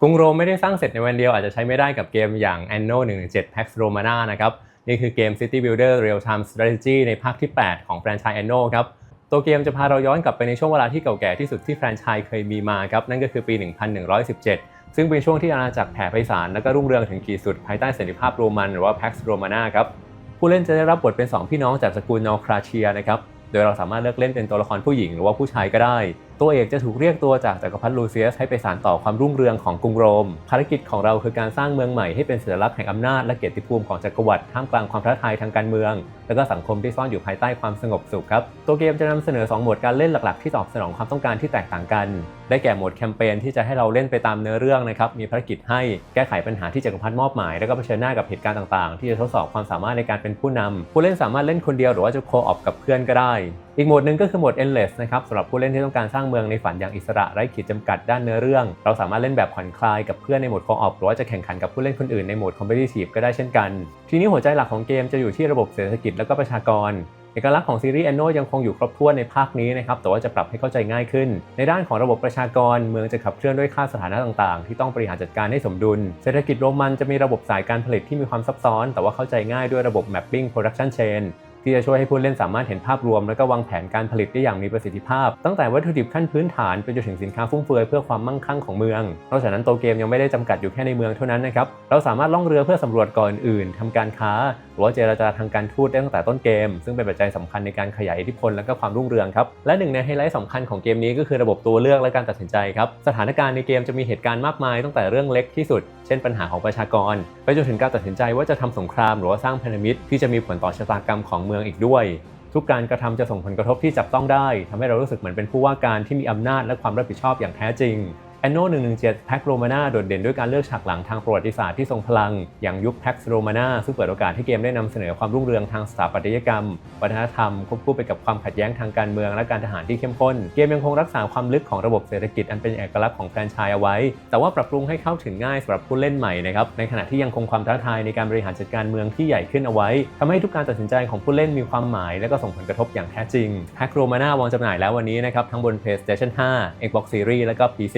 กรุงโรมไม่ได้สร้างเสร็จในวันเดียวอาจจะใช้ไม่ได้กับเกมอย่าง Anno 117 Pax Romana นะครับนี่คือเกม City Builder Real Time Strategy ในภาคที่ 8 ของแฟรนไชส์ Anno ครับตัวเกมจะพาเราย้อนกลับไปในช่วงเวลาที่เก่าแก่ที่สุดที่แฟรนไชส์เคยมีมาครับนั่นก็คือปี 1117 ซึ่งเป็นช่วงที่อาณาจักรแผ่ไพศาลและก็รุ่งเรืองถึงขีดสุดภายใต้สันติภาพโรมันหรือว่า Pax Romana ครับผู้เล่นจะได้รับบทเป็น 2 พี่น้องจากตระกูลนอคราเชียนะครับโดยเราสามารถเลือกเล่นเป็นตัวละครผู้หญิงหรือว่าผู้ชายก็ได้ ตัวเอกจะถูกเรียกตัวจากจักรพรรดิลูเซียสให้ไปสานต่อความรุ่งเรืองของกรุงโรม ภารกิจของเราคือการสร้างเมืองใหม่ให้เป็นสัญลักษณ์แห่งอำนาจและเกียรติภูมิของจักรวรรดิท่ามกลางความท้าทายทางการเมือง และก็สังคมที่ซ่อนอยู่ภายใต้ความสงบสุขครับ ตัวเกมจะนำเสนอ 2 โหมดการเล่นหลักๆ ที่ตอบสนองความต้องการที่แตกต่างกัน ได้แก่โหมดแคมเปญที่จะให้เราเล่นไปตามเนื้อเรื่องนะครับ มีภารกิจให้แก้ไขปัญหาที่จักรพรรดิมอบหมาย แล้วก็เผชิญหน้ากับเหตุการณ์ต่างๆ ที่จะทดสอบความสามารถในการเป็นผู้นำผู้เล่นสามารถเล่นคนเดียวหรือว่าจะโคออปกับเพื่อนก็ได้ อีกโหมดหนึ่งก็คือโหมด endless นะครับสำหรับผู้เล่นที่ต้องการสร้างเมืองในฝันอย่างอิสระไร้ขีดจำกัดด้านเนื้อเรื่อง เราสามารถเล่นแบบผ่อนคลายกับเพื่อนในโหมด co-op หรือว่าจะแข่งขันกับผู้เล่นคนอื่นในโหมด competitive ก็ได้เช่นกัน ทีนี้หัวใจหลักของเกมจะอยู่ที่ระบบเศรษฐกิจและก็ประชากรเอกลักษณ์ของซีรีส์ Anno ยังคงอยู่ครบถ้วนในภาคนี้นะครับแต่ว่าจะปรับให้เข้าใจง่ายขึ้น ในด้านของระบบประชากรเมืองจะขับเคลื่อนด้วยค่าสถานะต่างๆ ที่ต้องบริหารจัดการให้สมดุล เศรษฐกิจโรมันจะมีระบบสายการผลิตที่มีความซับซ้อน แต่ว่าเข้าใจง่ายด้วยระบบ Mapping Production Chain ที่จะช่วยให้ผู้เล่นสามารถเห็นภาพรวม และก็วางแผนการผลิตได้อย่างมีประสิทธิภาพ ตั้งแต่วัตถุดิบขั้นพื้นฐานไปจนถึงสินค้าฟุ่มเฟือยเพื่อความมั่งคั่งของเมือง นอกจากนั้นตัวเกมยังไม่ได้จำกัดอยู่แค่ในเมืองเท่านั้นนะครับ เราสามารถล่องเรือเพื่อสำรวจเก่อนอื่นทำการค้า หรือว่าเจรจาทางการทูตได้ตั้งแต่ต้นเกม ซึ่งเป็นปัจจัยสำคัญในการขยายอิทธิพลและก็ความรุ่งเรืองครับและหนึ่งในไฮไลท์สำคัญของเกมนี้ก็คือระบบตัวเลือกและการตัดสินใจครับสถานการณ์ในเกมจะมีเหตุการณ์มากมายตั้งแต่เรื่องเล็กที่สุด เช่นปัญหาของประชากร ไปจนถึงการตัดสินใจว่าจะทำสงคราม หรือว่าสร้างพันธมิตรที่จะมีผลต่อชะตากรรมของเมืองอีกด้วย ทุกการกระทำจะส่งผลกระทบที่จับต้องได้ทำให้เรารู้สึกเหมือนเป็นผู้ว่าการที่มีอำนาจและความรับผิดชอบอย่างแท้จริง Anno 117 Pax Romana โดดเด่นด้วยการเลือกฉากหลังทางประวัติศาสตร์ที่ทรงพลัง อย่างยุค Pax Romana ซึ่งเปิดโอกาสให้เกมได้นำเสนอความรุ่งเรืองทางสถาปัตยกรรม วัฒนธรรม ควบคู่ไปกับความขัดแย้งทางการเมืองและการทหารที่เข้มข้น เกมยังคงรักษาความลึกของระบบเศรษฐกิจอันเป็นเอกลักษณ์ของแฟรนไชส์เอาไว้ แต่ว่าปรับปรุงให้เข้าถึงง่ายสำหรับผู้เล่นใหม่นะครับในขณะที่ยังคงความท้าทายในการบริหารจัดการเมืองที่ใหญ่ขึ้นเอาไว้ทำให้ทุกการตัดสินใจของผู้เล่นมีความหมาย และก็ส่งผลกระทบอย่างแท้จริง Pax Romana วางจำหน่ายแล้ววันนี้นะครับทั้งบน PlayStation 5 Xbox Series และก็ PC